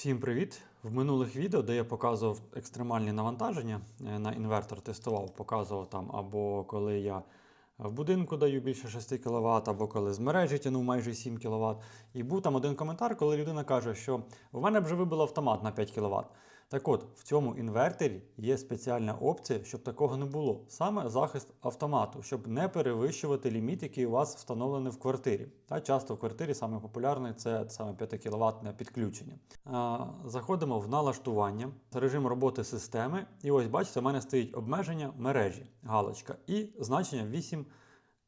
Всім привіт! В минулих відео, де я показував екстремальні навантаження е, на інвертор, тестував, показував там, або коли я в будинку даю більше 6 кВт, або коли з мережі тянув майже 7 кВт. І був там один коментар, коли людина каже, що в мене вже вибило автомат на 5 кВт. Так от, в цьому інвертері є спеціальна опція, щоб такого не було. Саме захист автомату, щоб не перевищувати ліміт, який у вас встановлений в квартирі. Та часто в квартирі саме популярний це саме 5 кВт підключення. Заходимо в налаштування, режим роботи системи. І ось бачите, у мене стоїть обмеження мережі, галочка, і значення 8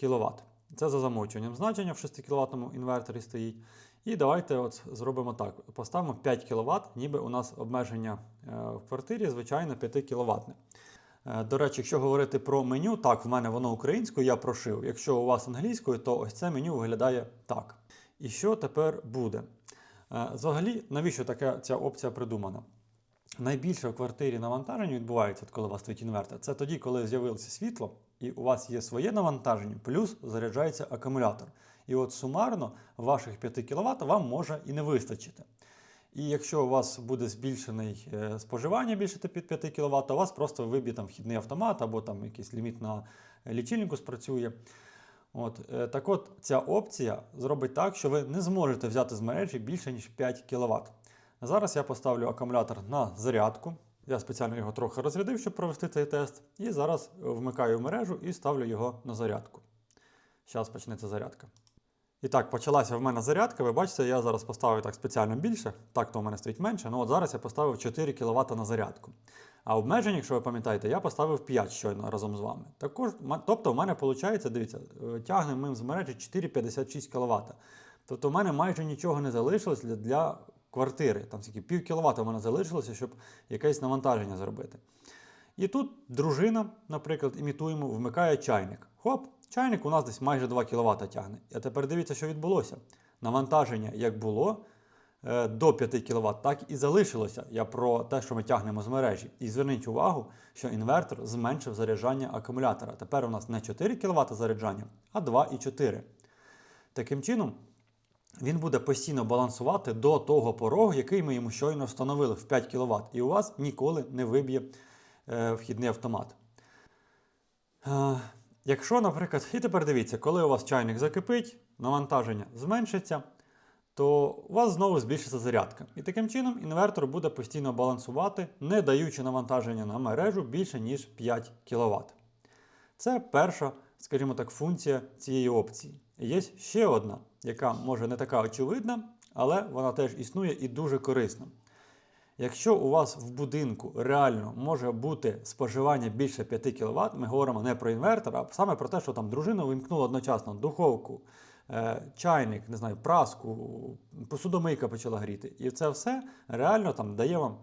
кВт. Це за замовчуванням значення в 6 кВт інверторі стоїть. І давайте от зробимо так: поставимо 5 кВт, ніби у нас обмеження е, в квартирі, звичайно, 5 кВт. До речі, якщо говорити про меню, так, в мене воно українською, я прошив. Якщо у вас англійською, то ось це меню виглядає так. І що тепер буде? Е, Взагалі, навіщо така ця опція придумана? Найбільше в квартирі навантаження відбувається, коли у вас стоїть інвертор. Це тоді, коли з'явилося світло, і у вас є своє навантаження, плюс заряджається акумулятор. І от сумарно ваших 5 кВт вам може і не вистачити. І якщо у вас буде збільшений е, споживання більше 5 кВт, у вас просто виб'є там вхідний автомат або там якийсь ліміт на лічильнику спрацює. От, е, так от, ця опція зробить так, що ви не зможете взяти з мережі більше, ніж 5 кВт. Зараз я поставлю акумулятор на зарядку. Я спеціально його трохи розрядив, щоб провести цей тест. І зараз вмикаю мережу і ставлю його на зарядку. Зараз почнеться зарядка. І так, почалася в мене зарядка. Ви бачите, я зараз поставив так спеціально більше. Так, то у мене стоїть менше. Ну от зараз я поставив 4 кВт на зарядку. А обмеження, якщо ви пам'ятаєте, я поставив 5 щойно разом з вами. Також, тобто, в мене виходить, дивіться, е, тягнемо ми з мережі 4,56 кВт. Тобто, в мене майже нічого не залишилось для, для квартири. Там тільки пів кВт у мене залишилося, щоб якесь навантаження зробити. І тут дружина, наприклад, імітуємо, вмикає чайник. Хоп, чайник у нас десь майже 2 кВт тягне. А тепер дивіться, що відбулося. Навантаження як було е, до 5 кВт, так і залишилося. Я про те, що ми тягнемо з мережі. І зверніть увагу, що інвертор зменшив заряджання акумулятора. Тепер у нас не 4 кВт заряджання, а 2,4. Таким чином, він буде постійно балансувати до того порогу, який ми йому щойно встановили в 5 кВт. І у вас ніколи не виб'є е, вхідний автомат. Якщо, наприклад, і тепер дивіться, коли у вас чайник закипить, навантаження зменшиться, то у вас знову збільшиться зарядка. І таким чином інвертор буде постійно балансувати, не даючи навантаження на мережу більше, ніж 5 кВт. Це перша, скажімо так, функція цієї опції. Є ще одна, яка може не така очевидна, але вона теж існує і дуже корисна. Якщо у вас в будинку реально може бути споживання більше 5 кВт, ми говоримо не про інвертор, а саме про те, що там дружина вимкнула одночасно духовку, е, чайник, не знаю, праску, посудомийка почала гріти. І це все реально там дає вам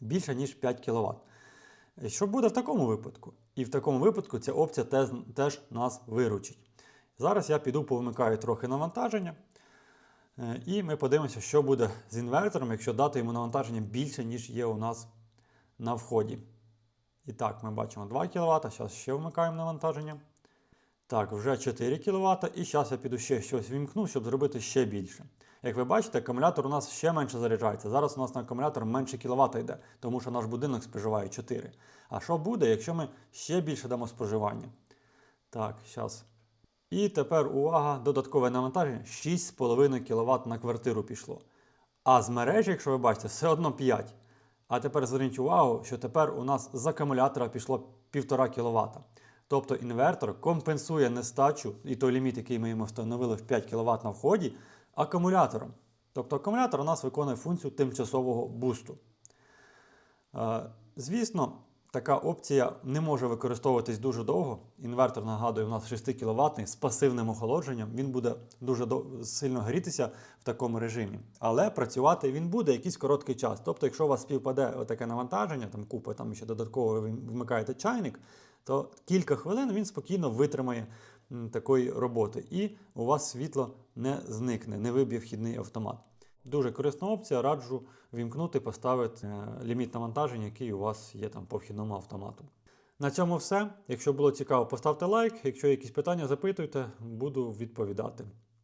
більше, ніж 5 кВт. Що буде в такому випадку? І в такому випадку ця опція теж, нас виручить. Зараз я піду повимикаю трохи навантаження. Е, І ми подивимося, що буде з інвертором, якщо дати йому навантаження більше, ніж є у нас на вході. І так, ми бачимо 2 кВт, зараз ще вмикаємо навантаження. Так, вже 4 кВт, і зараз я піду ще щось вімкну, щоб зробити ще більше. Як ви бачите, акумулятор у нас ще менше заряджається. Зараз у нас на акумулятор менше кіловата йде, тому що наш будинок споживає 4. А що буде, якщо ми ще більше дамо споживання? Так, зараз. І тепер увага, додаткове навантаження 6,5 кВт на квартиру пішло. А з мережі, якщо ви бачите, все одно 5. А тепер зверніть увагу, що тепер у нас з акумулятора пішло 1,5 кВт. Тобто інвертор компенсує нестачу і той ліміт, який ми йому встановили в 5 кВт на вході, акумулятором. Тобто акумулятор у нас виконує функцію тимчасового бусту. Е, Звісно, така опція не може використовуватись дуже довго. Інвертор, нагадую, у нас 6 кВт з пасивним охолодженням. Він буде дуже сильно грітися в такому режимі. Але працювати він буде якийсь короткий час. Тобто, якщо у вас співпаде таке навантаження, там купа, там ще додатково ви вмикаєте чайник, то кілька хвилин він спокійно витримає такої роботи. І у вас світло не зникне, не виб'є вхідний автомат. Дуже корисна опція, раджу вімкнути, поставити е, ліміт навантаження, який у вас є там по вхідному автомату. На цьому все. Якщо було цікаво, поставте лайк. Якщо якісь питання, запитуйте, буду відповідати.